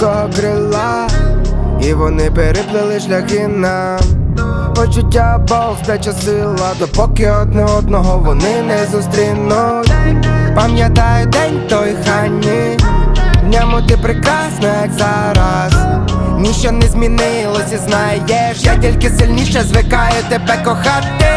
широкого крила, і вони переплили шляхи нам. Почуття Бог, здача сила, допоки одне одного вони не зустрінуть. Пам'ятаю день той хані, в ньому ти прекрасна, як зараз. Ніщо не змінилось і знаєш, я тільки сильніше звикаю тебе кохати,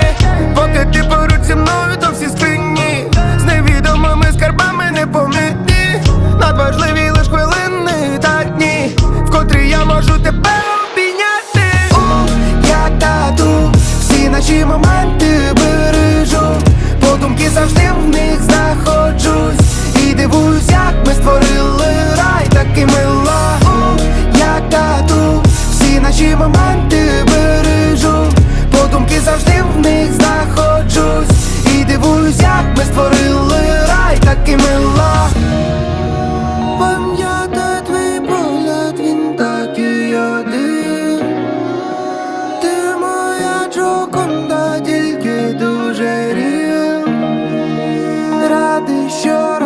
my mind. sure